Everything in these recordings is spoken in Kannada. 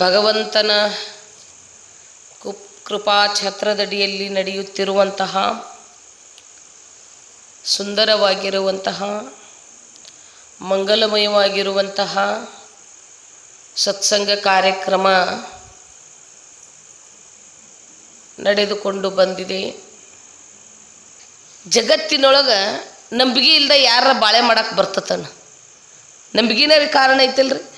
ಭಗವಂತನ ಕು ಕೃಪಾ ಛತ್ರದಡಿಯಲ್ಲಿ ನಡೆಯುತ್ತಿರುವಂತಹ, ಸುಂದರವಾಗಿರುವಂತಹ, ಮಂಗಲಮಯವಾಗಿರುವಂತಹ ಸತ್ಸಂಗ ಕಾರ್ಯಕ್ರಮ ನಡೆದುಕೊಂಡು ಬಂದಿದೆ. ಜಗತ್ತಿನೊಳಗೆ ನಂಬಿಕೆ ಇಲ್ಲದೆ ಯಾರ ಬಾಳೆ ಮಾಡಕ್ಕೆ ಬರ್ತತನ? ನಂಬಿಕೆನೇ ಕಾರಣ ಐತಲ್ರಿ?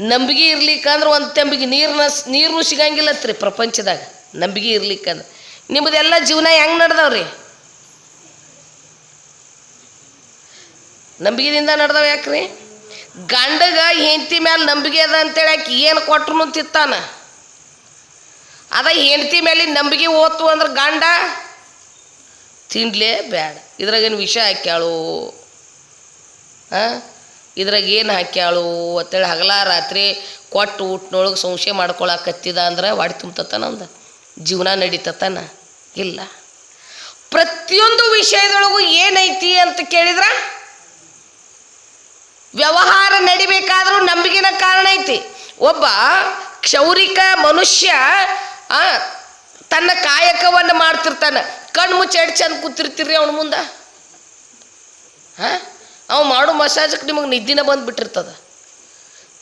ನಂಬಿಕೆ ಇರ್ಲಿಕ್ಕಂದ್ರೆ ಒಂದು ತಂಬಿಗೆ ನೀರನ್ನ ನೀರು ಸಿಗಂಗಿಲ್ಲತ್ರಿ ಪ್ರಪಂಚದಾಗ. ನಂಬಿಕೆ ಇರ್ಲಿಕ್ಕಂದ್ರೆ ನಿಮ್ಮದೆಲ್ಲ ಜೀವನ ಹೆಂಗೆ ನಡೆದವ್ರಿ? ನಂಬಿಕೆದಿಂದ ನಡೆದವ ಯಾಕ್ರಿ? ಗಂಡಗ ಹೆಂಡತಿ ಮೇಲೆ ನಂಬಿಕೆ ಅದ ಅಂತೇಳಿ ಯಾಕೆ ಏನು ಕೊಟ್ರು ತಿತ್ತಾನ ಅದ ಹೆಂಡತಿ ಮೇಲೆ ನಂಬಿಕೆ ಓತು ಅಂದ್ರೆ ಗಂಡ ತಿನ್ಲೇ ಬೇಡ ಇದ್ರಾಗೇನು ವಿಷ ಹಾಕ್ಯಾಳು? ಹಾಂ ಇದ್ರಾಗ ಏನು ಹಾಕ್ಯಾಳು ಅಂತೇಳಿ ಹಗಲ ರಾತ್ರಿ ಕೊಟ್ಟು ಊಟನೊಳಗೆ ಸಂಶಯ ಮಾಡ್ಕೊಳಕತ್ತಿದ ಅಂದ್ರೆ ವಾಡಿ ಒಂದು ಜೀವನ ನಡೀತತನ? ಇಲ್ಲ. ಪ್ರತಿಯೊಂದು ವಿಷಯದೊಳಗೂ ಏನೈತಿ ಅಂತ ಕೇಳಿದ್ರ? ವ್ಯವಹಾರ ನಡಿಬೇಕಾದ್ರೂ ನಂಬಿಕೆನ ಕಾರಣ ಐತಿ. ಒಬ್ಬ ಕ್ಷೌರಿಕ ಮನುಷ್ಯ ತನ್ನ ಕಾಯಕವನ್ನು ಮಾಡ್ತಿರ್ತಾನೆ. ಕಣ್ಣು ಮುಚ್ಚಿ ಚಂದ ಕೂತಿರ್ತೀರಿ ಅವನ ಮುಂದೆ? ಹಾಂ ಅವ ಮಾಡೋ ಮಸಾಜಕ್ಕೆ ನಿಮಗೆ ನಿದ್ದಿನ ಬಂದುಬಿಟ್ಟಿರ್ತದ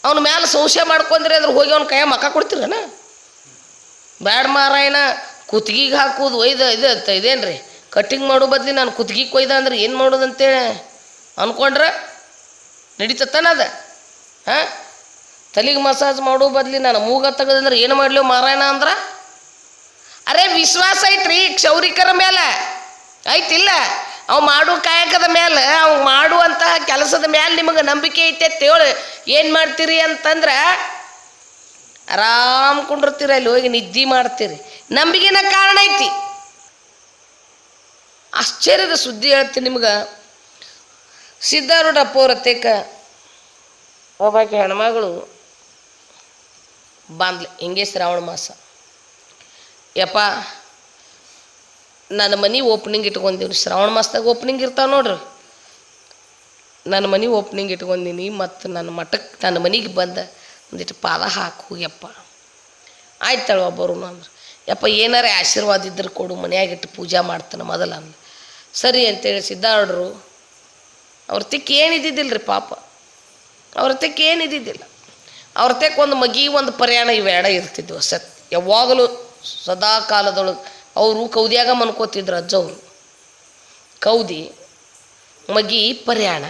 ಅವನ ಮ್ಯಾಲೆ ಸಂಶಯ ಮಾಡ್ಕೊಂಡ್ರೆ ಅಂದ್ರೆ ಹೋಗಿ ಅವ್ನ ಕೈಯ ಮಕ್ಕ ಕೊಡ್ತೀರನ? ಬ್ಯಾಡ ಮಾರಾಯಣ ಕುತ್ತಿಗೆಗೆ ಹಾಕೋದು ಒಯ್ದ ಇದು ಇದೇನು ರೀ ಕಟ್ಟಿಂಗ್ ಮಾಡೋ ಬದಲಿ ನಾನು ಕುತ್ತಿಗೆ ಕೊಯ್ದ ಅಂದ್ರೆ ಏನು ಮಾಡೋದು ಅಂತೇಳಿ ಅಂದ್ಕೊಂಡ್ರೆ ಅದ. ಹಾಂ? ತಲೆಗೆ ಮಸಾಜ್ ಮಾಡೋ ಬದಲಿ ನಾನು ಮೂಗ ತೆಗೆದಂದ್ರೆ ಏನು ಮಾಡಲಿ ಮಾರಾಯಣ ಅಂದ್ರೆ? ಅರೆ ವಿಶ್ವಾಸ ಐತ್ರಿ ಕ್ಷೌರಿಕರ ಮೇಲೆ ಐತಿಲ್ಲ. ಅವ್ ಮಾಡು ಕಾಯಕದ ಮೇಲೆ ಅವ್ ಮಾಡುವಂತಹ ಕೆಲಸದ ಮೇಲೆ ನಿಮಗೆ ನಂಬಿಕೆ ಐತೆ ತೇಳು ಏನು ಮಾಡ್ತೀರಿ ಅಂತಂದ್ರೆ ಆರಾಮ್ ಕುಂಡಿರ್ತೀರಿ ಅಲ್ಲಿ ಹೋಗಿ ನಿದ್ದೆ ಮಾಡ್ತೀರಿ. ನಂಬಿಕೆನ ಕಾರಣ ಐತಿ. ಆಶ್ಚರ್ಯದ ಸುದ್ದಿ ಹೇಳ್ತೀನಿ ನಿಮ್ಗೆ. ಸಿದ್ಧಾರೂಢಪ್ಪ ಅವ್ರ ಒಬ್ಬಾಕೆ ಒಬ್ಬಾಕಿ ಹೆಣ್ಮಗಳು ಬಾಂದ್ಲೆ, ಹಿಂಗೆ ಶ್ರಾವಣ ಮಾಸ. ಯಪ್ಪ ನನ್ನ ಮನೆ ಓಪನಿಂಗ್ ಇಟ್ಕೊಂಡೀನಿ ಶ್ರಾವಣ ಮಾಸದಾಗ ಓಪನಿಂಗ್ ಇರ್ತಾವೆ ನೋಡ್ರಿ. ನನ್ನ ಮನೆ ಓಪನಿಂಗ್ ಇಟ್ಕೊಂಡಿನಿ ಮತ್ತು ನನ್ನ ಮಠಕ್ಕೆ ನನ್ನ ಮನೆಗೆ ಬಂದ ಒಂದಿಟ್ಟು ಪಾದ ಹಾಕು ಯಪ್ಪ ಆಯ್ತಾಳ ಒಬ್ಬರು ಅಂದ್ರೆ. ಯಪ್ಪ, ಏನಾರ ಆಶೀರ್ವಾದ ಇದ್ರೆ ಕೊಡು ಮನೆಯಾಗಿಟ್ಟು ಪೂಜೆ ಮಾಡ್ತಾನೆ ಮೊದಲ ಅಂದ್ರೆ. ಸರಿ ಅಂತೇಳಿ ಸಿದ್ಧಾರ್ಡ್ರು ಅವ್ರ ತಿಕ್ಕ ಏನಿದ್ದಿದ್ದಿಲ್ಲ ರೀ ಪಾಪ. ಅವ್ರ ತಿಕ್ಕ ಏನಿದ್ದಿದ್ದಿಲ್ಲ ಅವ್ರ ತೆಕ್ಕ ಒಂದು ಮಗಿ ಒಂದು ಪ್ರಯಾಣ ಇವೆರಡ ಇರ್ತಿದ್ವು ಸತ್ ಯಾವಾಗಲೂ ಸದಾ ಕಾಲದೊಳಗೆ ಅವರು ಕೌದಿಯಾಗ ಮನ್ಕೋತಿದ್ರು ಅಜ್ಜವರು. ಕೌದಿ, ಮಗಿ, ಪರ್ಯಾಣ.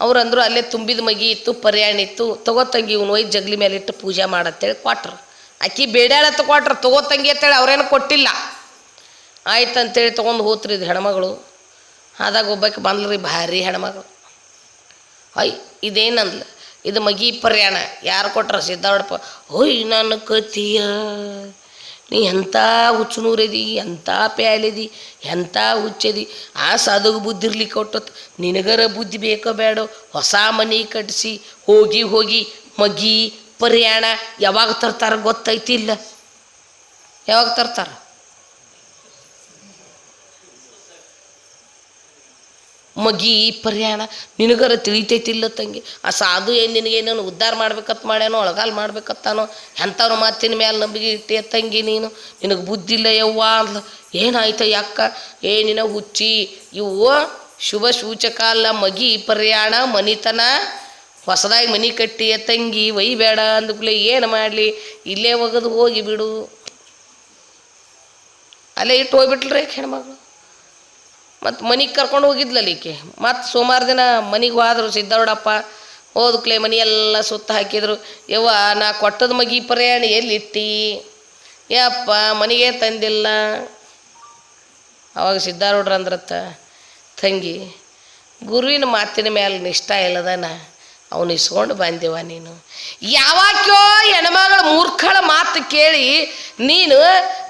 ಅವ್ರು ಅಂದರು ಅಲ್ಲೇ ತುಂಬಿದ ಮಗಿ ಇತ್ತು, ಪರ್ಯಾಣ ಇತ್ತು. ತಗೋತಂಗಿ ಇವನು ಒಯ್ದು ಜಗ್ಲಿ ಮೇಲೆ ಇಟ್ಟು ಪೂಜೆ ಮಾಡತ್ತೇಳಿ ಕೊಟ್ರು. ಅಕ್ಕಿ ಬೇಡ್ಯಾಳ ಕೊಟ್ರು ತಗೋತಂಗಿ ಅಂತೇಳಿ ಅವ್ರೇನು ಕೊಟ್ಟಿಲ್ಲ. ಆಯ್ತು ಅಂತೇಳಿ ತೊಗೊಂಡು ಹೋತ್ರಿ ಇದು ಹೆಣ್ಮಗಳು. ಆದಾಗ ಒಬ್ಬಕ್ಕೆ ಬಂದ್ರಿ ಭಾರಿ ಹೆಣ್ಮಗಳು. ಅಯ್, ಇದೇನಂದ್ಲ? ಇದು ಮಗಿ, ಪರ್ಯಾಣ. ಯಾರು ಕೊಟ್ರ? ಸಿದ್ಧಾವಡಪ್ಪ ಹೊಯ್, ನನ್ನ ಕತಿಯ ನೀ ಎಂಥ ಹುಚ್ಚನೂರದಿ ಎಂಥ ಪ್ಯಾಲಿದಿ ಎಂಥ ಹುಚ್ಚದಿ? ಆ ಸಾಧುಗೆ ಬುದ್ಧಿ ಇರ್ಲಿಕ್ಕೆ ಕೊಟ್ಟತ್ ನಿನಗರ ಬುದ್ಧಿ ಬೇಕೋ ಬೇಡೋ, ಹೊಸ ಮನೆ ಕಟ್ಟಿಸಿ ಹೋಗಿ ಹೋಗಿ ಮಗಿ ಪರ್ಯಾಣ ಯಾವಾಗ ತರ್ತಾರ ಗೊತ್ತೈತಿ ಇಲ್ಲ ಯಾವಾಗ ತರ್ತಾರ? ಮಗಿ ಪರ್ಯಾಣ ನಿನಗರ ತಿಳಿತೈತಿಲ್ಲ ತಂಗಿ. ಆ ಸಾಧು ಏನು ನಿನಗೇನೇನು ಉದ್ಧಾರ ಮಾಡ್ಬೇಕತ್ ಮಾಡ್ಯಾನೋ ಒಳಗಾಲ್ ಮಾಡ್ಬೇಕತ್ತಾನೋ ಎಂಥವ್ರ ಮಾತಿನ ಮೇಲೆ ನಂಬಿಕೆ ಇಟ್ಟೆ ತಂಗಿ ನೀನು. ನಿನಗೆ ಬುದ್ಧಿ ಇಲ್ಲ ಯವ್ವ ಅಂದ್ಲ. ಏನಾಯ್ತ ಯಾಕ ನಿನ ಹುಚ್ಚಿ. ಇವು ಶುಭ ಸೂಚಕ ಅಲ್ಲ ಮಗಿ ಪರ್ಯಾಣ ಮನಿತನ. ಹೊಸದಾಗಿ ಮನೆ ಕಟ್ಟಿ ತಂಗಿ ಒಯ್ಬೇಡ ಅಂದ್ಕೂಲೆ ಏನು ಮಾಡಲಿ? ಇಲ್ಲೇ ಒಗದು ಹೋಗಿ ಬಿಡು. ಅಲ್ಲೇ ಇಟ್ಟು ಹೋಗ್ಬಿಟ್ಲ್ರಿ ಹೆಣ್ಮಗಳು. ಮತ್ತು ಮನೆಗೆ ಕರ್ಕೊಂಡು ಹೋಗಿದ್ಲಲ್ಲ ಈಕೆ. ಮತ್ತು ಸುಮಾರು ದಿನ ಮನೆಗೆ ಹೋದ್ರು ಸಿದ್ಧಾರೂಢಪ್ಪ ಹೋದ್ಕ್ಲೆ ಮನೆಯೆಲ್ಲ ಸುತ್ತ ಹಾಕಿದರು. ಯವ್ವ, ನಾ ಕೊಟ್ಟದ ಮಗಿ ಪ್ರಯಾಣ ಎಲ್ಲಿಟ್ಟಿ ಯಪ್ಪ, ಮನೆಗೆ ತಂದಿಲ್ಲ. ಅವಾಗ ಸಿದ್ಧಾರೂಢ್ರ ಅಂದ್ರತ್ತ ತಂಗಿ, ಗುರುವಿನ ಮಾತಿನ ಮೇಲೆ ನಿಷ್ಠ ಇಲ್ಲದನ? ಅವನು ಇಸ್ಕೊಂಡು ಬಂದೆವ ನೀನು. ಯಾವಾಕ್ಯೋ ಹೆಣ್ಮಗಳ ಮೂರ್ಖಳ ಮಾತು ಕೇಳಿ ನೀನು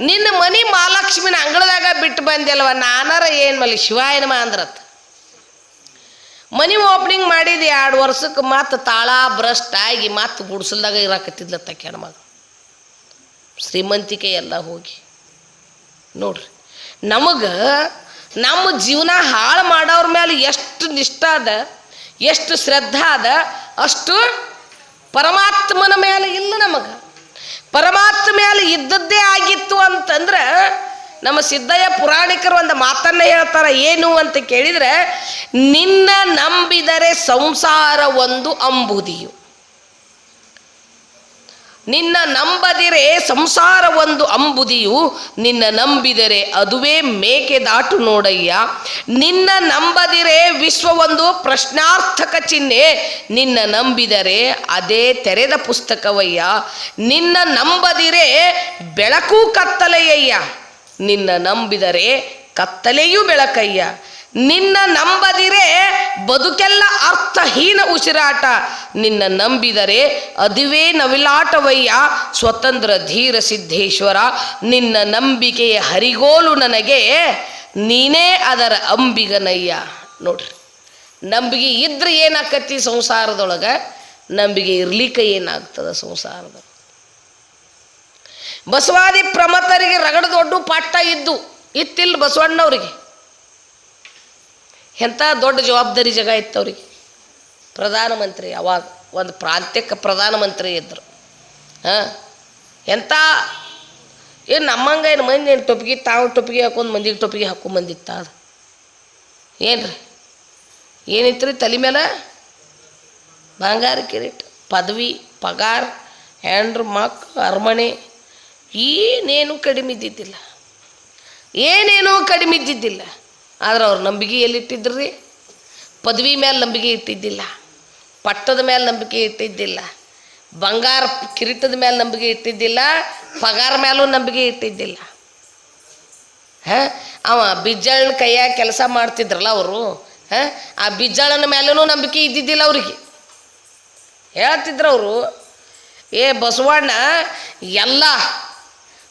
ನಿನ್ನ ಮನೆ ಮಹಾಲಕ್ಷ್ಮಿನ ಅಂಗಳದಾಗ ಬಿಟ್ಟು ಬಂದೆಲ್ವ? ನಾನಾರ ಏನು ಮಲ್ಲಿ ಶಿವಾಯನಮ ಅಂದ್ರತ್. ಮನಿ ಓಪನಿಂಗ್ ಮಾಡಿದ ಎರಡು ವರ್ಷಕ್ಕೆ ಮತ್ತು ತಾಳ ಭ್ರಷ್ಟ ಆಗಿ ಮತ್ತು ಗುಡ್ಸಲ್ದಾಗ ಇರಕತ್ತಿದ್ಲತ್ತ ಹೆಣ್ಮಗ. ಶ್ರೀಮಂತಿಕೆ ಎಲ್ಲ ಹೋಗಿ. ನೋಡ್ರಿ, ನಮಗೆ ನಮ್ಮ ಜೀವನ ಹಾಳು ಮಾಡೋರ ಮೇಲೆ ಎಷ್ಟು ನಿಷ್ಠ ಅದ? ಎಷ್ಟು ಶ್ರದ್ಧಾ ಅದ ಅಷ್ಟು ಪರಮಾತ್ಮನ ಮೇಲೆ ಇಲ್ಲ ನಮಗೆ. ಪರಮಾತ್ಮ ಮೇಲೆ ಇದ್ದದ್ದೇ ಆಗಿತ್ತು ಅಂತಂದ್ರೆ ನಮ್ಮ ಸಿದ್ದಯ್ಯ ಪುರಾಣಿಕರು ಒಂದು ಮಾತನ್ನ ಹೇಳ್ತಾರೆ, ಏನು ಅಂತ ಕೇಳಿದ್ರೆ, ನಿನ್ನ ನಂಬಿದರೆ ಸಂಸಾರ ಒಂದು ಅಂಬುದಿಯು. ನಿನ್ನ ನಂಬದಿರೆ ಸಂಸಾರ ಒಂದು ಅಂಬುದಿಯು, ನಿನ್ನ ನಂಬಿದರೆ ಅದುವೇ ಮೇಕೆ ದಾಟು ನೋಡಯ್ಯ. ನಿನ್ನ ನಂಬದಿರೆ ವಿಶ್ವ ಒಂದು ಪ್ರಶ್ನಾರ್ಥಕ ಚಿಹ್ನೆ, ನಿನ್ನ ನಂಬಿದರೆ ಅದೇ ತೆರೆದ ಪುಸ್ತಕವಯ್ಯ. ನಿನ್ನ ನಂಬದಿರೆ ಬೆಳಕು ಕತ್ತಲೆಯಯ್ಯ, ನಿನ್ನ ನಂಬಿದರೆ ಕತ್ತಲೆಯೂ ಬೆಳಕಯ್ಯ. ನಿನ್ನ ನಂಬದಿರೆ ಬದುಕೆಲ್ಲ ಅರ್ಥಹೀನ ಉಸಿರಾಟ. ನಿನ್ನ ನಂಬಿದರೆ ಅದುವೇ ನವಿಲಾಟವಯ್ಯ. ಸ್ವತಂತ್ರ ಧೀರ ಸಿದ್ದೇಶ್ವರ ನಿನ್ನ ನಂಬಿಕೆಯ ಹರಿಗೋಲು ನನಗೆ ನೀನೇ ಅದರ ಅಂಬಿಗನಯ್ಯ. ನೋಡ್ರಿ ನಂಬಿಕೆ ಇದ್ರೆ ಏನಾಕತಿ ಸಂಸಾರದೊಳಗೆ? ನಂಬಿಕೆ ಇರ್ಲಿಕ್ಕೆ ಏನಾಗ್ತದ ಸಂಸಾರದ ಬಸವಾದಿ ಪ್ರಮತರಿಗೆ ರಗಡ ದೊಡ್ಡ ಪಾಠ ಇದ್ದು ಇತ್ತಿಲ್ಲ ಬಸವಣ್ಣವ್ರಿಗೆ. ಎಂಥ ದೊಡ್ಡ ಜವಾಬ್ದಾರಿ ಜಗ ಇತ್ತು ಅವ್ರಿಗೆ ಪ್ರಧಾನಮಂತ್ರಿ ಅವಾಗ ಒಂದು ಪ್ರಾಂತ್ಯಕ್ಕೆ ಪ್ರಧಾನಮಂತ್ರಿ ಇದ್ದರು ಹಾಂ? ಎಂಥ ಏನು ನಮ್ಮಂಗ ಏನು ಮಂದಿ ಏನು ಟೊಪ್ಪಿಗೆ, ತಾವು ಟೊಪ್ಪಿಗೆ ಹಾಕೊಂಡು ಮಂದಿಗೆ ಟೊಪ್ಪಿಗೆ ಹಾಕೊಂಬಂದಿತ್ತ ಅದು? ಏನು ರೀ ಏನಿತ್ತು ರೀ ತಲೆ ಮೇಲೆ ಬಂಗಾರ ಕಿರೀಟ್, ಪದವಿ, ಪಗಾರ್, ಹ್ಯಾಂಡ್ರ್ ಮಕ್, ಅರಮನೆ, ಏನೇನು ಕಡಿಮೆ ಇದ್ದಿದ್ದಿಲ್ಲ. ಏನೇನೂ ಕಡಿಮೆ ಇದ್ದಿದ್ದಿಲ್ಲ. ಆದ್ರೆ ಅವ್ರ ನಂಬಿಕೆ ಎಲ್ಲಿಟ್ಟಿದ್ರು ರೀ ಪದವಿ ಮೇಲೆ ನಂಬಿಕೆ ಇಟ್ಟಿದ್ದಿಲ್ಲ. ಪಟ್ಟದ ಮೇಲೆ ನಂಬಿಕೆ ಇಟ್ಟಿದ್ದಿಲ್ಲ. ಬಂಗಾರ ಕಿರೀಟದ ಮೇಲೆ ನಂಬಿಕೆ ಇಟ್ಟಿದ್ದಿಲ್ಲ. ಪಗಾರ ಮೇಲೂ ನಂಬಿಕೆ ಇಟ್ಟಿದ್ದಿಲ್ಲ. ಹಾಂ? ಅವ ಬಿಜ್ಜಳನ ಕೈಯಾಗ ಕೆಲಸ ಮಾಡ್ತಿದ್ರಲ್ಲ ಅವರು. ಹಾಂ? ಆ ಬಿಜ್ಜಳನ ಮೇಲೂ ನಂಬಿಕೆ ಇದ್ದಿದ್ದಿಲ್ಲ ಅವ್ರಿಗೆ. ಹೇಳ್ತಿದ್ರು ಅವರು. ಏ ಬಸವಣ್ಣ, ಎಲ್ಲ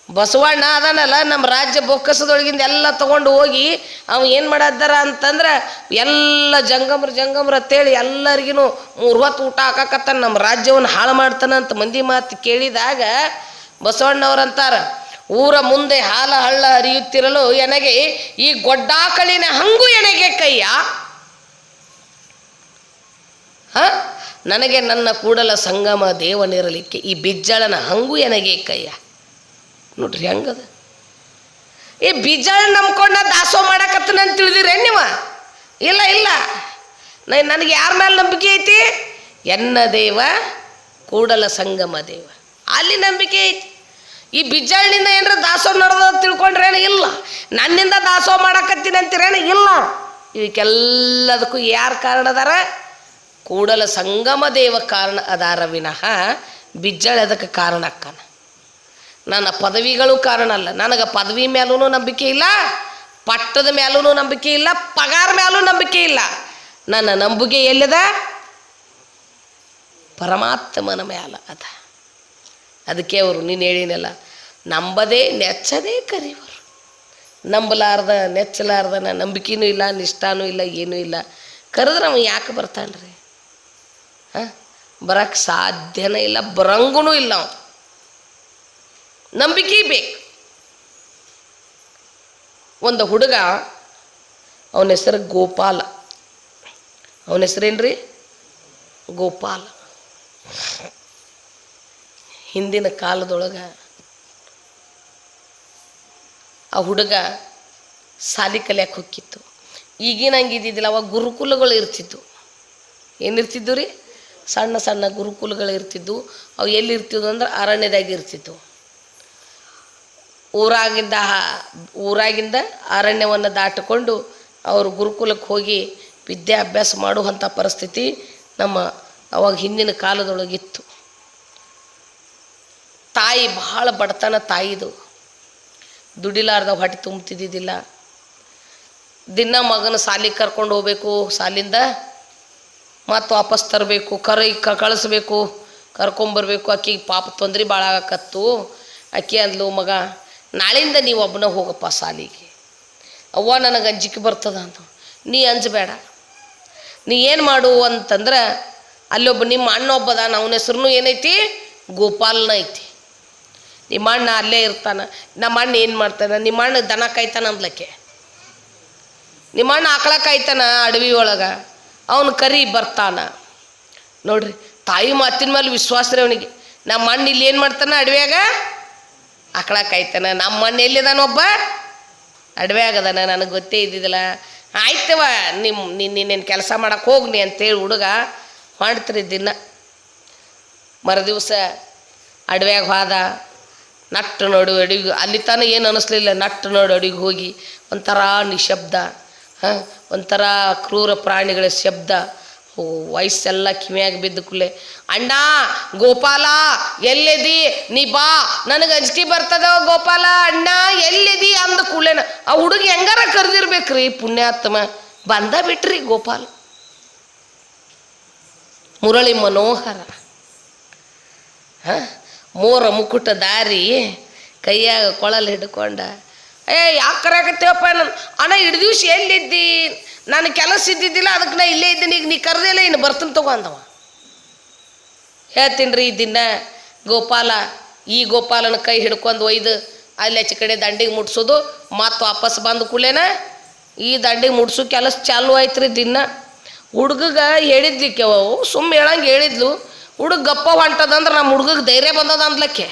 ಬಸವಣ್ಣ ಅದನಲ್ಲ, ನಮ್ಮ ರಾಜ್ಯ ಬೊಕ್ಕಸದೊಳಗಿಂದ ಎಲ್ಲ ತಗೊಂಡು ಹೋಗಿ ಅವ ಏನು ಮಾಡದ್ದಾರ ಅಂತಂದ್ರೆ ಎಲ್ಲ ಜಂಗಮ್ರ ಜಂಗಮ್ರ ಅಂತೇಳಿ ಎಲ್ಲರಿಗೂ ಮೂರು ಊಟ ಹಾಕಕತ್ತಾನ, ನಮ್ಮ ರಾಜ್ಯವನ್ನು ಹಾಳು ಮಾಡ್ತಾನಂತ ಮಂದಿ ಮಾತು ಕೇಳಿದಾಗ ಬಸವಣ್ಣವ್ರಂತಾರ ಊರ ಮುಂದೆ ಹಾಲ ಹಳ್ಳ ಹರಿಯುತ್ತಿರಲು ಎನಗೆ, ಈ ಗೊಡ್ಡಾಕಳಿನ ಹಂಗು ಎನಗೆ ಕೈಯ? ಹ? ನನಗೆ ನನ್ನ ಕೂಡಲ ಸಂಗಮ ದೇವನಿರಲಿಕ್ಕೆ ಈ ಬಿಜ್ಜಳನ ಹಂಗು ಎನಗೆ ಕೈಯ? ನೋಡ್ರಿ ಹೆಂಗದ? ಏ ಬೀಜ ನಂಬ್ಕೊಂಡ ದಾಸೋ ಮಾಡಕತ್ತನಂತ ತಿಳಿದಿರೇನು ನೀವ? ಇಲ್ಲ ಇಲ್ಲ. ನನಗೆ ಯಾರ ಮೇಲೆ ನಂಬಿಕೆ ಐತಿ? ಎನ್ನ ದೇವ ಕೂಡಲ ಸಂಗಮ ದೇವ. ಅಲ್ಲಿ ನಂಬಿಕೆ ಐತಿ. ಈ ಬಿಜ್ಜಾಳಿನಿಂದ ಏನಾರ ದಾಸೋ ನಡೆದ ತಿಳ್ಕೊಂಡ್ರೇನು ಇಲ್ಲ. ನನ್ನಿಂದ ದಾಸೋ ಮಾಡಕತ್ತೀನಿ ಅಂತೀರೇನು ಇಲ್ಲ. ಇದಕ್ಕೆಲ್ಲದಕ್ಕೂ ಯಾರು ಕಾರಣ ಅದಾರ? ಕೂಡಲ ಸಂಗಮ ದೇವ ಕಾರಣ ಅದಾರ ವಿನಃ ಬಿಜ್ಜಾಳ ಅದಕ್ಕೆ ಕಾರಣ ಅಕ್ಕನ. ನನ್ನ ಪದವಿಗಳು ಕಾರಣ ಅಲ್ಲ. ನನಗೆ ಪದವಿ ಮೇಲೂ ನಂಬಿಕೆ ಇಲ್ಲ, ಪಟ್ಟದ ಮೇಲೂ ನಂಬಿಕೆ ಇಲ್ಲ, ಪಗಾರ ಮೇಲೂ ನಂಬಿಕೆ ಇಲ್ಲ. ನನ್ನ ನಂಬಿಕೆ ಎಲ್ಲದ? ಪರಮಾತ್ಮನ ಮ್ಯಾಲ ಅದ. ಅದಕ್ಕೆ ಅವರು ನೀನು ಹೇಳಿನಲ್ಲ ನಂಬದೇ ನೆಚ್ಚದೇ ಕರಿವರು. ನಂಬಲಾರ್ದ, ನೆಚ್ಚಲಾರ್ದನ ನಂಬಿಕೆನೂ ಇಲ್ಲ, ನಿಷ್ಠಾನೂ ಇಲ್ಲ, ಏನೂ ಇಲ್ಲ. ಕರೆದ್ರೆ ಅವನು ಯಾಕೆ ಬರ್ತಾನ್ರಿ? ಹಾಂ? ಬರಕ್ಕೆ ಸಾಧ್ಯನೇ ಇಲ್ಲ ಬರಂಗೂ ಇಲ್ಲ ಅವ. ನಂಬಿಕೆ ಬೇಕು. ಒಂದು ಹುಡುಗ, ಅವನ ಹೆಸರು ಗೋಪಾಲ. ಅವನ ಹೆಸರೇನ್ರಿ? ಗೋಪಾಲ. ಹಿಂದಿನ ಕಾಲದೊಳಗೆ ಆ ಹುಡುಗ ಸಾಲಿ ಕಲಿಯಕ್ಕೆ ಹೋಗಿತ್ತು ಈಗಿನ ಹಂಗೆ ಇದ್ದಿದ್ದಿಲ್ಲ ಅವಾಗ ಗುರುಕುಲಗಳು ಇರ್ತಿದ್ವು. ಏನಿರ್ತಿದ್ದು ರೀ ಸಣ್ಣ ಸಣ್ಣ ಗುರುಕುಲಗಳು ಇರ್ತಿದ್ವು. ಅವು ಎಲ್ಲಿರ್ತಿದ್ವು ಅಂದ್ರೆ ಅರಣ್ಯದಾಗ ಇರ್ತಿದ್ವು ಊರಾಗಿಂದ ಊರಾಗಿಂದ ಅರಣ್ಯವನ್ನು ದಾಟಿಕೊಂಡು ಅವರು ಗುರುಕುಲಕ್ಕೆ ಹೋಗಿ ವಿದ್ಯಾಭ್ಯಾಸ ಮಾಡುವಂಥ ಪರಿಸ್ಥಿತಿ ನಮ್ಮ ಅವಾಗ ಹಿಂದಿನ ಕಾಲದೊಳಗಿತ್ತು. ತಾಯಿ ಬಹಳ ಬಡತನ ತಾಯಿದು ದುಡಿಲಾರ್ದ ಹೊಟ್ಟೆ ತುಂಬ್ತಿದ್ದಿದ್ದಿಲ್ಲ. ದಿನ ಮಗನ ಸಾಲಿಗೆ ಕರ್ಕೊಂಡು ಹೋಗ್ಬೇಕು, ಸಾಲಿಂದ ಮತ್ತು ವಾಪಸ್ ತರಬೇಕು, ಕರೈ ಕ ಕಳಿಸ್ಬೇಕು, ಕರ್ಕೊಂಬರ್ಬೇಕು ಆಕಿಗೆ ಪಾಪ ತೊಂದರೆ ಭಾಳ ಆಗಕತ್ತು. ಆಕೆ ಅಂದ್ಲು, ಮಗ ನಾಳಿಂದ ನೀವು ಒಬ್ಬನ ಹೋಗಪ್ಪ ಸಾಲಿಗೆ. ಅವ್ವ ನನಗೆ ಅಂಜಿಕೆ ಬರ್ತದ ಅಂತ ನೀ ಅಂಜಬೇಡ. ನೀ ಏನು ಮಾಡು ಅಂತಂದ್ರೆ ಅಲ್ಲೊಬ್ಬ ನಿಮ್ಮ ಅಣ್ಣ ಒಬ್ಬದ ಅವನ ಹೆಸ್ರು ಏನೈತಿ? ಗೋಪಾಲನ ಐತಿ. ನಿಮ್ಮ ಅಣ್ಣ ಅಲ್ಲೇ ಇರ್ತಾನೆ. ನಮ್ಮ ಅಣ್ಣ ಏನು ಮಾಡ್ತಾನೆ? ನಿಮ್ಮ ಅಣ್ಣ ದನ ಕಾಯ್ತಾನ ಅಂದ್ಲಕ್ಕೆ. ನಿಮ್ಮ ಅಣ್ಣ ಆಕಳ ಕಾಯ್ತಾನ ಅಡವಿ ಒಳಗೆ. ಅವನು ಕರಿ ಬರ್ತಾನ. ನೋಡ್ರಿ, ತಾಯಿ ಮಾತಿನ ಮೇಲೆ ವಿಶ್ವಾಸ ರೀ ಅವನಿಗೆ ನಮ್ಮ ಅಣ್ಣ ಇಲ್ಲಿ ಏನು ಮಾಡ್ತಾನೆ ಅಡವ್ಯಾಗ? ಆಕಳ ಕಾಯ್ತಾನ ನಮ್ಮ ಮಣ್ಣು ಎಲ್ಲಿದಾನೊಬ್ಬ ಅಡವೆ ಆಗದಾನ, ನನಗೆ ಗೊತ್ತೇ ಇದ್ದಿದ್ದಿಲ್ಲ. ಆಯ್ತವ ನಿಮ್ಮ ನಿನ್ನೇನು ಕೆಲಸ ಮಾಡಕ್ಕೆ ಹೋಗ್ನಿ ಅಂತೇಳಿ ಹುಡುಗ ಮಾಡ್ತೀರಿ ದಿನ. ಮರುದಿವ್ಸ ಅಡವ್ಯಾಗ ಹೋದ, ನಟ್ಟು ನೋಡು ಅಡಿಗೆ, ಅಲ್ಲಿ ತಾನು ಏನು ಅನಿಸ್ಲಿಲ್ಲ, ನಟ್ಟು ನೋಡು ಅಡುಗೆ ಹೋಗಿ. ಒಂಥರ ನಿಶಬ್ದ, ಹಾಂ, ಒಂಥರ ಕ್ರೂರ ಪ್ರಾಣಿಗಳ ಶಬ್ದ. ವಯಸ್ಸೆಲ್ಲ ಕಿವಿಯಾಗ ಬಿದ್ದ ಕೂಲೆ ಅಣ್ಣ, ಗೋಪಾಲ, ಎಲ್ಲಿದಿ? ನೀ ಬಾ, ನನಗೆ ಅಂಜಿಕೆ ಬರ್ತದ ಗೋಪಾಲ, ಅಣ್ಣ, ಎಲ್ಲಿದಿ? ಅಂದ ಕೂಲೆನ ಆ ಹುಡುಗ ಹೆಂಗಾರ ಕರೆದಿರ್ಬೇಕ್ರಿ ಪುಣ್ಯಾತ್ಮ. ಬಂದ ಬಿಟ್ರಿ ಗೋಪಾಲ. ಮುರಳಿ ಮನೋಹರ. ಮೋರ ಮುಕುಟ ದಾರಿ, ಕೈಯಾಗ ಕೊಳಲ್ ಹಿಡ್ಕೊಂಡ. ಏ, ಯಾಕೆ ಕರೆಯಕತ್ತೀವಪ್ಪ ನಾನು, ಅಣ್ಣ ಹಿಡ್ದು ದಿವ್ಸ ಎಲ್ಲಿದ್ದಿ? ನಾನು ಕೆಲಸ ಇದ್ದಿದ್ದಿಲ್ಲ, ಅದಕ್ಕೆ ನಾ ಇಲ್ಲೇ ಇದ್ದೀನಿ, ಈಗ ನೀ ಕರೆದಿಲ್ಲ ಇನ್ನು ಬರ್ತೀನಿ ತಗೋ ಅಂದವ. ಹೇಳ್ತೀನಿ ರೀ ದಿನ, ಗೋಪಾಲ, ಈ ಗೋಪಾಲನ ಕೈ ಹಿಡ್ಕೊಂಡು ಒಯ್ದು, ಅಲ್ಲಿ ಆಚೆ ಕಡೆ ದಂಡಿಗೆ ಮುಟ್ಸೋದು ಮತ್ತು ವಾಪಸ್ ಬಂದು ಕೂಡಲೇನ, ಈ ದಂಡಿಗೆ ಮುಟ್ಸೋ ಕೆಲಸ ಚಾಲು ಆಯ್ತು ರೀ ದಿನ. ಹುಡುಗಗ ಹೇಳಿದ್ಲಿ ಅವು ಸುಮ್ಮ ಹೇಳಂಗೆ ಹೇಳಿದ್ಲು. ಹುಡುಗ ಗಪ್ಪ ಹೊಂಟದಂದ್ರೆ ನಮ್ಮ ಹುಡುಗಗೆ ಧೈರ್ಯ ಬಂದದ ಅಂದ್ಲಕ್ಕೆ.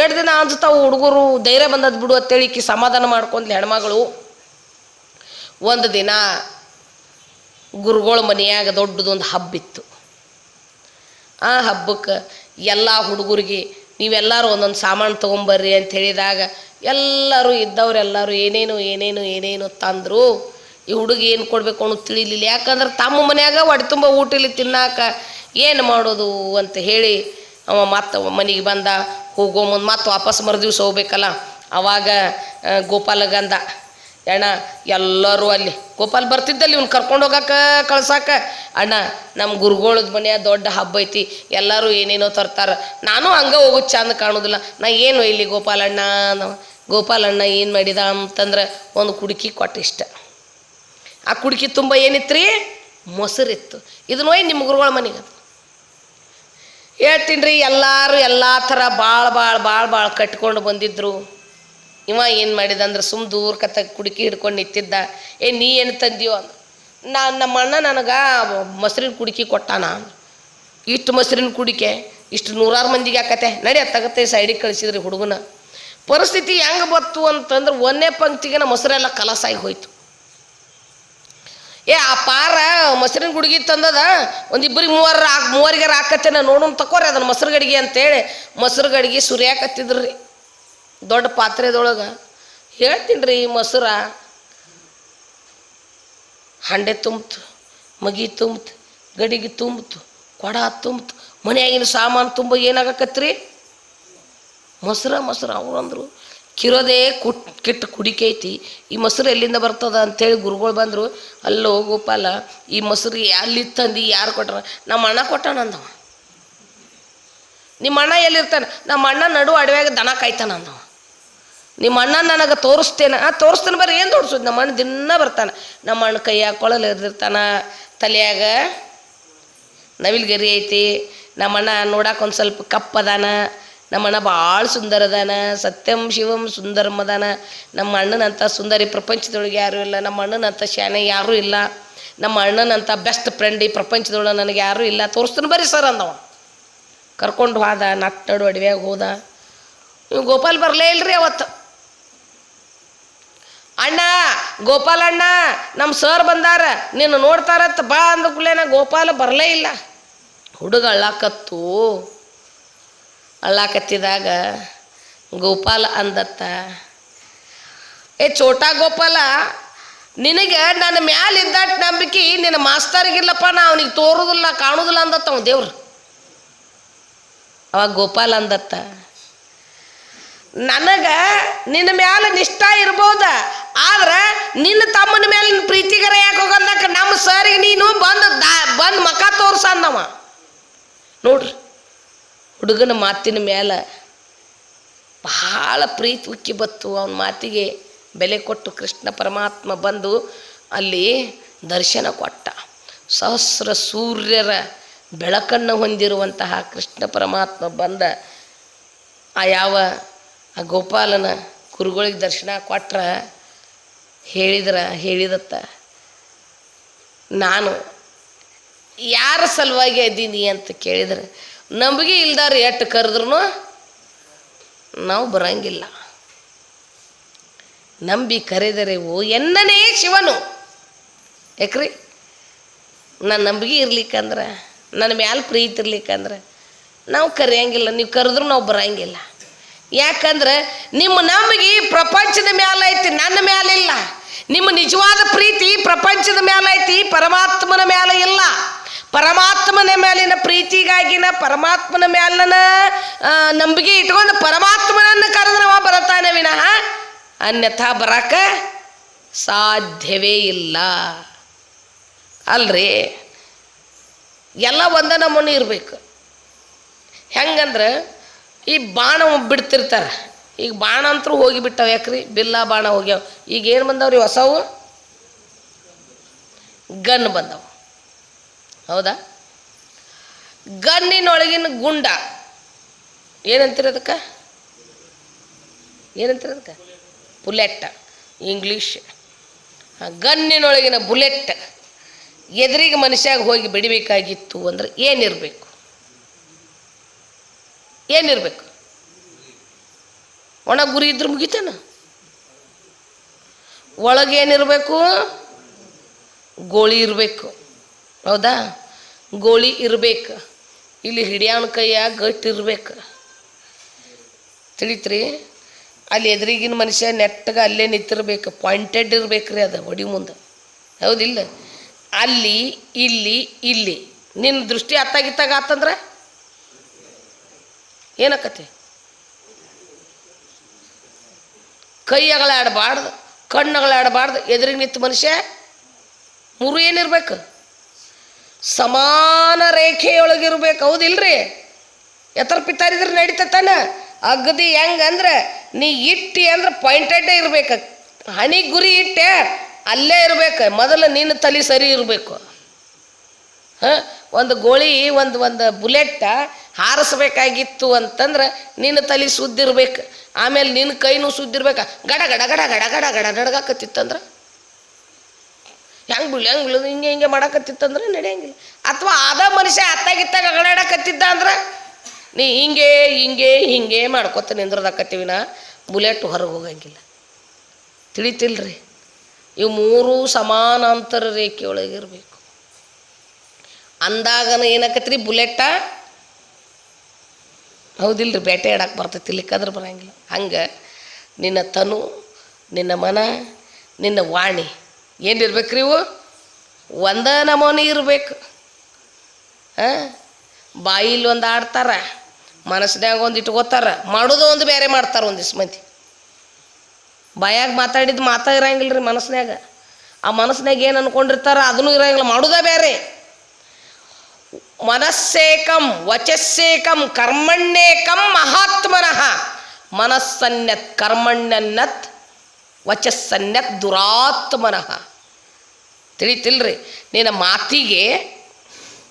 ಎರಡು ದಿನ ಅಂಜ್ತಾವು ಹುಡುಗರು, ಧೈರ್ಯ ಬಂದದ್ದು ಬಿಡು ಅಂತೇಳಿ ಈಕಿ ಸಮಾಧಾನ ಮಾಡ್ಕೊಂಡ್ಲಿ ಹೆಣ್ಮಗಳು. ಒಂದು ದಿನ ಗುರುಗಳ ಮನೆಯಾಗ ದೊಡ್ಡದೊಂದು ಹಬ್ಬಿತ್ತು ಆ ಹಬ್ಬಕ್ಕೆ ಎಲ್ಲ ಹುಡುಗರಿಗೆ ನೀವೆಲ್ಲರೂ ಒಂದೊಂದು ಸಾಮಾನು ತೊಗೊಂಬರ್ರಿ ಅಂತ ಹೇಳಿದಾಗ ಎಲ್ಲರೂ ಇದ್ದವರೆಲ್ಲರೂ ಏನೇನು ಏನೇನು ಏನೇನು ತಂದರು. ಈ ಹುಡುಗ ಏನು ಕೊಡಬೇಕು ಅನ್ನೋದು ತಿಳಿಲಿಲ್ಲ. ಯಾಕಂದ್ರೆ ತಮ್ಮ ಮನ್ಯಾಗ ಹೊಟ್ಟೆ ತುಂಬ ಊಟ ತಿನ್ನಾಕ ಏನು ಮಾಡೋದು ಅಂತ ಹೇಳಿ ಅವ ಮತ್ತೆ ಮನೆಗೆ ಬಂದ ಹೋಗೋ ಮುಂದೆ ಮತ್ತೆ ವಾಪಸ್ ಮರುದಿವ್ಸ ಹೋಗ್ಬೇಕಲ್ಲ. ಅವಾಗ ಗೋಪಾಲಗಂಧ ಅಣ್ಣ, ಎಲ್ಲರೂ ಅಲ್ಲಿ. ಗೋಪಾಲ್ ಬರ್ತಿದ್ದಲ್ಲಿ ಇವ್ನು ಕರ್ಕೊಂಡು ಹೋಗಕ್ಕೆ ಕಳ್ಸಾಕ. ಅಣ್ಣ ನಮ್ಮ ಗುರುಗಳದ ಮನೆಯ ದೊಡ್ಡ ಹಬ್ಬ ಐತಿ, ಎಲ್ಲರೂ ಏನೇನೋ ತರ್ತಾರೆ. ನಾನು ಹಂಗೆ ಹೋಗೋದು ಚಂದ ಕಾಣೋದಿಲ್ಲ. ನಾ ಏನು ಇಲ್ಲಿ ಗೋಪಾಲಣ್ಣ ನಾವು ಗೋಪಾಲಣ್ಣ ಏನು ಮಾಡಿದ ಅಂತಂದ್ರೆ ಒಂದು ಕುಡುಕಿ ಕೊಟ್ಟ ಇಷ್ಟ ಆ ಕುಡುಕಿ ತುಂಬ ಏನಿತ್ರಿ? ಮೊಸರಿತ್ತು. ಇದನ್ನ ಒಯ್ ನಿಮ್ಮ ಗುರುಗಳ ಮನೆಗೆ ಹೇಳ್ತೀನಿ ರೀ ಎಲ್ಲರೂ ಎಲ್ಲ ಥರ ಭಾಳ ಭಾಳ ಭಾಳ ಭಾಳ ಕಟ್ಕೊಂಡು ಬಂದಿದ್ರು. ಇವ ಏನು ಮಾಡಿದ ಅಂದ್ರೆ ಸುಮ್ ದೂರ ಕತ್ತ ಕುಡುಕಿ ಹಿಡ್ಕೊಂಡು ನಿಂತಿದ್ದ. ಏ, ನೀ ಏನು ತಂದಿಯೋ? ಅಂದ. ನಾನು ನಮ್ಮ ಅಣ್ಣ ನನಗೆ ಮೊಸರಿನ ಕುಡುಕಿ ಕೊಟ್ಟಾನ. ಇಷ್ಟು ಮೊಸರಿನ ಕುಡಿಕೆ? ಇಷ್ಟು ನೂರಾರು ಮಂದಿಗೆ ಆಕತೆ? ನಡಿ ತಗತ್ತೆ ಸೈಡಿಗೆ ಕಳಿಸಿದ್ರಿ ಹುಡುಗನ. ಪರಿಸ್ಥಿತಿ ಹೆಂಗೆ ಬತ್ತು ಅಂತಂದ್ರೆ ಒಂದೇ ಪಂಕ್ತಿಗೆ ನಮ್ಮ ಮೊಸರೆಲ್ಲ ಕಲಸಾಗಿ ಹೋಯ್ತು. ಏ, ಆ ಪಾರ ಮೊಸರಿನ ಗುಡುಗಿ ತಂದದ? ಒಂದಿಬ್ಬರಿಗೆ ಮೂವರ ಮೂವರಿಗೆ ಹಾಕತ್ತೆ ನಾ ನೋಡೋಣ ತಕೋರಿ ಅದನ್ನ ಮೊಸರು ಗಡಿಗೆ ಅಂತೇಳಿ. ಮೊಸರು ಗಡಿಗೆ ಸುರಿಯಾಕತ್ತಿದ್ರಿ. ದೊಡ್ಡ ಪಾತ್ರೆದೊಳಗೆ. ಹೇಳ್ತೀನಿ ರೀ ಮೊಸರ. ಹಂಡೆ ತುಂಬ್ತು, ಮಗಿ ತುಂಬ್ತು, ಗಡಿಗೆ ತುಂಬ್ತು, ಕೊಡ ತುಂಬ್ತು, ಮನೆಯಾಗಿನ ಸಾಮಾನು ತುಂಬ ಏನಾಗಕತ್ರಿ? ಮೊಸರ, ಮೊಸರು. ಅವ್ರು ಅಂದರು, ಕಿರೋದೇ ಕುಟ್, ಕೆಟ್ಟ ಕುಡಿಕೈತಿ ಈ ಮೊಸರು ಎಲ್ಲಿಂದ ಬರ್ತದ ಅಂತೇಳಿ ಗುರುಗಳು ಬಂದರು, ಅಲ್ಲೋ ಗೋಪಾಲ, ಈ ಮೊಸರು ಅಲ್ಲಿ ತಂದು ಯಾರು ಕೊಟ್ರ? ನಮ್ಮ ಅಣ್ಣ ಕೊಟ್ಟಾನ ಅಂದವ. ನಿಮ್ಮ ಅಣ್ಣ ಎಲ್ಲಿರ್ತಾನೆ? ನಮ್ಮ ಅಣ್ಣ ನಡು ಅಡವ್ಯಾಗ ದನ ಕಾಯ್ತಾನ ಅಂದವ. ನಿಮ್ಮ ಅಣ್ಣ ನನಗೆ ತೋರಿಸ್ತೇನೆ. ಆ, ತೋರಿಸ್ತೇನೆ ಬರ್ರಿ ಏನು ತೋರಿಸೋದು ನಮ್ಮ ಅಣ್ಣ ದಿನ ಬರ್ತಾನೆ. ನಮ್ಮ ಅಣ್ಣ ಕೈಯಾಗ ಕೊಳಲು ಹಿಡ್ದಿರ್ತಾನ ತಲೆಯಾಗ ನವಿಲ್ಗರಿ ಐತಿ. ನಮ್ಮ ಅಣ್ಣ ನೋಡಕ್ಕೆ ಒಂದು ಸ್ವಲ್ಪ ಕಪ್ಪದಾನ ನಮ್ಮ ಅಣ್ಣ ಭಾಳ ಸುಂದರ ಅದಾನ. ಸತ್ಯಂ ಶಿವಂ ಸುಂದರಂ ಅದಾನ. ನಮ್ಮ ಅಣ್ಣನಂಥ ಸುಂದರಿ ಪ್ರಪಂಚದೊಳಗೆ ಯಾರೂ ಇಲ್ಲ. ನಮ್ಮ ಅಣ್ಣನಂಥ ಶಾನೆ ಯಾರೂ ಇಲ್ಲ. ನಮ್ಮ ಅಣ್ಣನಂಥ ಬೆಸ್ಟ್ ಫ್ರೆಂಡ್ ಈ ಪ್ರಪಂಚದೊಳಗೆ ನನಗೆ ಯಾರೂ ಇಲ್ಲ. ತೋರಿಸ್ತಾನೆ ಬರ್ರಿ ಸರ್ ಅಂದವ. ಕರ್ಕೊಂಡು ಹೋದ ನಟ್ ನಡು ಅಡವ್ಯಾಗ ಹೋದ. ನೀವು ಗೋಪಾಲ್ ಬರಲೇ ಇಲ್ರಿ ಅವತ್ತು. ಅಣ್ಣ, ಗೋಪಾಲ ಅಣ್ಣ ನಮ್ಮ ಸರ್ ಬಂದಾರ. ನೀನು ನೋಡ್ತಾರತ್ತ ಬಾ ಅಂದ ಕೂಡಲೇನ ಗೋಪಾಲ ಬರಲೇ ಇಲ್ಲ. ಹುಡುಗ ಅಳ್ಳಾಕತ್ತು. ಅಳ್ಳಾಕತ್ತಿದಾಗ ಗೋಪಾಲ ಅಂದತ್ತ, ಏ ಚೋಟಾ ಗೋಪಾಲ, ನಿನಗೆ ನನ್ನ ಮ್ಯಾಲ ಇದ್ದಾಟ್ ನಂಬಿಕೆ ನಿನ್ನ ಮಾಸ್ತರಿಗಿಲ್ಲಪ್ಪ, ನಾ ಅವನಿಗೆ ತೋರುದಿಲ್ಲ, ಕಾಣುದಿಲ್ಲ ಅಂದತ್ತ ಅವ ದೇವ್ರು. ಅವಾಗ ಗೋಪಾಲ ಅಂದತ್ತ ನನಗ ನಿನ್ನ ಮ್ಯಾಲ ನಿಷ್ಠ ಇರ್ಬೋದ? ಆದ್ರೆ ನಿನ್ನ ತಮ್ಮನ ಮೇಲೆ ಪ್ರೀತಿಗರ ಯಾಕೆ ಹೋಗಂದಕ್ಕೆ ನಮ್ಮ ಸರಿಗೆ ನೀನು ಬಂದು ದಾ, ಬಂದು ಮಕ ತೋರ್ಸ ಅಂದವ. ನೋಡ್ರಿ, ಹುಡುಗನ ಮಾತಿನ ಮೇಲೆ ಬಹಳ ಪ್ರೀತಿ ಉಕ್ಕಿ ಬತ್ತು. ಅವನ ಮಾತಿಗೆ ಬೆಲೆ ಕೊಟ್ಟು ಕೃಷ್ಣ ಪರಮಾತ್ಮ ಬಂದು ಅಲ್ಲಿ ದರ್ಶನ ಕೊಟ್ಟ. ಸಹಸ್ರ ಸೂರ್ಯರ ಬೆಳಕನ್ನು ಹೊಂದಿರುವಂತಹ ಕೃಷ್ಣ ಪರಮಾತ್ಮ ಬಂದ ಆ ಯಾವ ಆ ಗೋಪಾಲನ ಗುರುಗಳಿಗೆ ದರ್ಶನ ಕೊಟ್ರ ಹೇಳಿದ್ರ, ಹೇಳಿದತ್ತ. ನಾನು ಯಾರ ಸಲುವಾಗಿ ಇದ್ದೀನಿ ಅಂತ ಕೇಳಿದ್ರೆ. ನಂಬಿಕೆ ಇಲ್ದಾರ ಎಷ್ಟು ಕರೆದ್ರು ನಾವು ಬರಂಗಿಲ್ಲ. ನಂಬಿ ಕರೆದರೆ ಓ ಎನ್ನನೇ ಶಿವನು. ಯಾಕ್ರಿ? ನನ್ನ ನಂಬಿಕೆ ಇರ್ಲಿಕ್ಕಂದ್ರೆ ನನ್ನ ಮ್ಯಾಲೆ ಪ್ರೀತಿ ಇರ್ಲಿಕ್ಕಂದ್ರೆ ನಾವು ಕರೆಯಂಗಿಲ್ಲ, ನೀವು ಕರೆದ್ರು ನಾವು ಬರಂಗಿಲ್ಲ. ಯಾಕಂದ್ರೆ ನಿಮ್ಮ ನಂಬಿಕೆ ಪ್ರಪಂಚದ ಮ್ಯಾಲ ಐತಿ, ನನ್ನ ಮ್ಯಾಲಿಲ್ಲ ನಿಮ್ಮ ನಿಜವಾದ ಪ್ರೀತಿ ಪ್ರಪಂಚದ ಮ್ಯಾಲ ಐತಿ ಪರಮಾತ್ಮನ ಮ್ಯಾಲ ಇಲ್ಲ. ಪರಮಾತ್ಮನ ಮೇಲಿನ ಪ್ರೀತಿಗಾಗಿನ ಪರಮಾತ್ಮನ ಮ್ಯಾಲನ ನಂಬಿಕೆ ಇಟ್ಕೊಂಡು ಪರಮಾತ್ಮನನ್ನು ಕರೆದ್ರೆ ಅವ ಬರತಾನೆ ವಿನಃ ಅನ್ಯಥಾ ಬರಾಕ ಸಾಧ್ಯವೇ ಇಲ್ಲ. ಅಲ್ರಿ? ಎಲ್ಲ ಒಂದ ನಮೂನಿ ಇರಬೇಕು. ಹೆಂಗಂದ್ರೆ ಈ ಬಾಣ ಬಿಡ್ತಿರ್ತಾರೆ. ಈಗ ಬಾಣ ಅಂತೂ ಹೋಗಿಬಿಟ್ಟವೆ ಯಾಕ್ರಿ? ಬಿಲ್ಲ ಬಾಣ ಹೋಗ್ಯಾವ. ಈಗ ಏನು ಬಂದವ್ರಿ ಹೊಸವು? ಗನ್ ಬಂದವು. ಹೌದಾ? ಗನ್ನಿನೊಳಗಿನ ಗುಂಡ. ಏನಂತೀರ ಅದಕ್ಕೆ? ಏನಂತೀರ ಅದಕ್ಕೆ? Bullet, English. ಗನ್ನಿನೊಳಗಿನ ಬುಲೆಟ್ ಎದುರಿಗೆ ಮನುಷ್ಯಾಗ ಹೋಗಿ ಬಿಡಬೇಕಾಗಿತ್ತು ಅಂದ್ರೆ ಏನಿರಬೇಕು? ಏನಿರಬೇಕು? ಒಣ ಗುರಿ ಇದ್ರೆ ಮುಗಿತಾನ? ಒಳಗೆ ಏನಿರಬೇಕು ಗೋಳಿ ಇರಬೇಕು. ಹೌದಾ? ಗೋಳಿ ಇರಬೇಕು. ಇಲ್ಲಿ ಹಿಡಿಯಾಣ ಕೈಯ ಗಟ್ಟಿ ಇರ್ಬೇಕು. ತಿಳಿತ್ರಿ? ಅಲ್ಲಿ ಎದುರಿಗಿನ ಮನುಷ್ಯ ನೆಟ್ಟಗೆ ಅಲ್ಲೇ ನಿಂತಿರ್ಬೇಕು. ಪಾಯಿಂಟೆಡ್ ಇರ್ಬೇಕ್ರಿ ಅದು ಹೊಡಿ ಮುಂದೆ. ಹೌದಿಲ್ಲ? ಅಲ್ಲಿ, ಇಲ್ಲಿ ಇಲ್ಲಿ. ನಿನ್ನ ದೃಷ್ಟಿ ಅತ್ತಾಗಿತ್ತಾಗ ಆತಂದ್ರೆ? ಏನಕ್ಕತಿ ಕೈ ಅಗಳಾಡಬಾರ್ದು ಕಣ್ಣು ಎದುರಿಗೆ ನಿಂತ ಮನುಷ್ಯ ಮೂರು ಏನಿರ್ಬೇಕು ಸಮಾನ ರೇಖೆಯೊಳಗಿರ್ಬೇಕು, ಹೌದಿಲ್ರಿ? ಎತ್ತರ ಪಿತ್ತಾರಿದ್ರೆ ನಡೀತತಾನ ಅಗದಿ ಹೆಂಗಂದ್ರೆ ನೀ ಇಟ್ಟಿ ಅಂದ್ರೆ ಪಾಯಿಂಟೆಡ್ ಇರ್ಬೇಕು. ಹಣಿ ಗುರಿ ಇಟ್ಟೆ, ಅಲ್ಲೇ ಇರ್ಬೇಕು. ಮೊದಲು ನಿನ್ನ ತಲೆ ಸರಿ ಇರಬೇಕು. ಹಾಂ? ಒಂದು ಗೋಳಿ, ಒಂದು ಒಂದು ಬುಲೆಟ್ ಹಾರಿಸ್ಬೇಕಾಗಿತ್ತು ಅಂತಂದ್ರೆ ನಿನ್ನ ತಲೆ ಸುದ್ದಿರ್ಬೇಕು. ಆಮೇಲೆ ನಿನ್ನ ಕೈನೂ ಸುದ್ದಿರ್ಬೇಕು. ಗಡ ಗಡ ಗಡ ಗಡ ಗಡ ಗಡ ನಡ್ಗಾಕತ್ತಿತ್ತಂದ್ರೆ? ಹೆಂಗೆ ಬೀಳು ಹೆಂಗೆ ಬೀಳೋದು ಹಿಂಗೆ ಹಿಂಗೆ ಮಾಡಕತ್ತಿತ್ತಂದ್ರೆ ನಡೆಯಂಗಿಲ್ಲ. ಅಥವಾ ಅದ ಮನುಷ್ಯ ಅತ್ತಾಗಿತ್ತಾಗ ಅಗಡಾಡಕತ್ತಿದ್ದ ಅಂದ್ರೆ? ನೀ ಹಿಂಗೆ ಹಿಂಗೆ ಹಿಂಗೆ ಮಾಡ್ಕೊತ ನಿಂದ್ರದಾಕತ್ತೀವಿನ ಬುಲೆಟ್ ಹೊರಗೆ ಹೋಗಂಗಿಲ್ಲ. ತಿಳಿತಿಲ್ರಿ? ಇವು ಮೂರು ಸಮಾನಾಂತರ ರೇಖೆಯೊಳಗಿರ್ಬೇಕು ಅಂದಾಗನ ಏನಾಕತ್ರಿ ಬುಲೆಟ್ಟ? ಹೌದಿಲ್ರಿ, ಬೇಟೆ ಆಡಕ್ಕೆ ಬರ್ತೈತಿ ಇಲ್ಲಿಕ್ಕಾದ್ರೆ ಬರೋಂಗಿಲ್ಲ. ಹಂಗೆ ನಿನ್ನ ತನು, ನಿನ್ನ ಮನ, ನಿನ್ನ ವಾಣಿ, ಏನಿರ್ಬೇಕ್ರಿ ಇವು? ಒಂದ ನಮೂನಿ ಇರಬೇಕು. ಹಾಂ ಬಾಯಿಲಿ ಒಂದು ಆಡ್ತಾರೆ ಮನಸ್ಸಿನಾಗ ಒಂದು ಇಟ್ಕೋತಾರ, ಮಾಡೋದು ಒಂದು ಬೇರೆ ಮಾಡ್ತಾರೆ ಒಂದಿಷ್ಟು ಮಂದಿ. ಬಾಯಾಗ ಮಾತಾಡಿದ್ದು ಮಾತಾ ಇರಂಗಿಲ್ಲ ರೀ ಮನಸ್ಸಿನಾಗ ಆ ಮನಸ್ಸಿನಾಗ ಏನು ಅನ್ಕೊಂಡಿರ್ತಾರ, ಅದನ್ನು ಇರಂಗಿಲ್ಲ, ಮಾಡೋದೇ ಬೇರೆ ಮನಸ್ಸೇಕಂ ವಚಸ್ಸೇಕಂ ಕರ್ಮಣ್ಯೇಕಂ ಮಹಾತ್ಮನಃ. ಮನಸ್ಸನ್ಯತ್ ಕರ್ಮಣ್ಯನ್ನತ್, ವಚಸ್ಸನ್ಯತ್ ದುರಾತ್ಮನಃ. ತಿಳಿತಿಲ್ರಿ? ನಿನ್ನ ಮಾತಿಗೆ,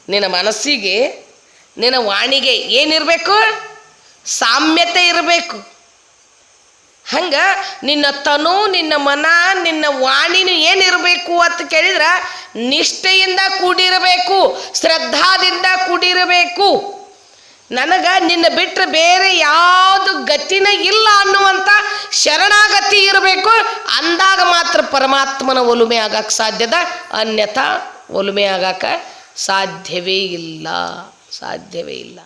ನಿನ್ನ ಮನಸ್ಸಿಗೆ, ನಿನ್ನ ವಾಣಿಗೆ ಏನಿರಬೇಕು? ಸಾಮ್ಯತೆ ಇರಬೇಕು. ಹಂಗ ನಿನ್ನ ತನು, ನಿನ್ನ ಮನ, ನಿನ್ನ ವಾಣಿನು ಏನಿರಬೇಕು ಅಂತ ಕೇಳಿದ್ರೆ ನಿಷ್ಠೆಯಿಂದ ಕೂಡಿರಬೇಕು, ಶ್ರದ್ಧಾದಿಂದ ಕೂಡಿರಬೇಕು. ನನಗೆ ನಿನ್ನ ಬಿಟ್ಟರೆ ಬೇರೆ ಯಾವುದು ಗತಿನ ಇಲ್ಲ ಅನ್ನುವಂಥ ಶರಣಾಗತಿ ಇರಬೇಕು. ಅಂದಾಗ ಮಾತ್ರ ಪರಮಾತ್ಮನ ಒಲುಮೆ ಆಗಕ್ಕೆ ಸಾಧ್ಯದ, ಅನ್ಯಥಾ ಒಲುಮೆ ಆಗಕ್ಕೆ ಸಾಧ್ಯವೇ ಇಲ್ಲ ಸಾಧ್ಯವೇ ಇಲ್ಲ.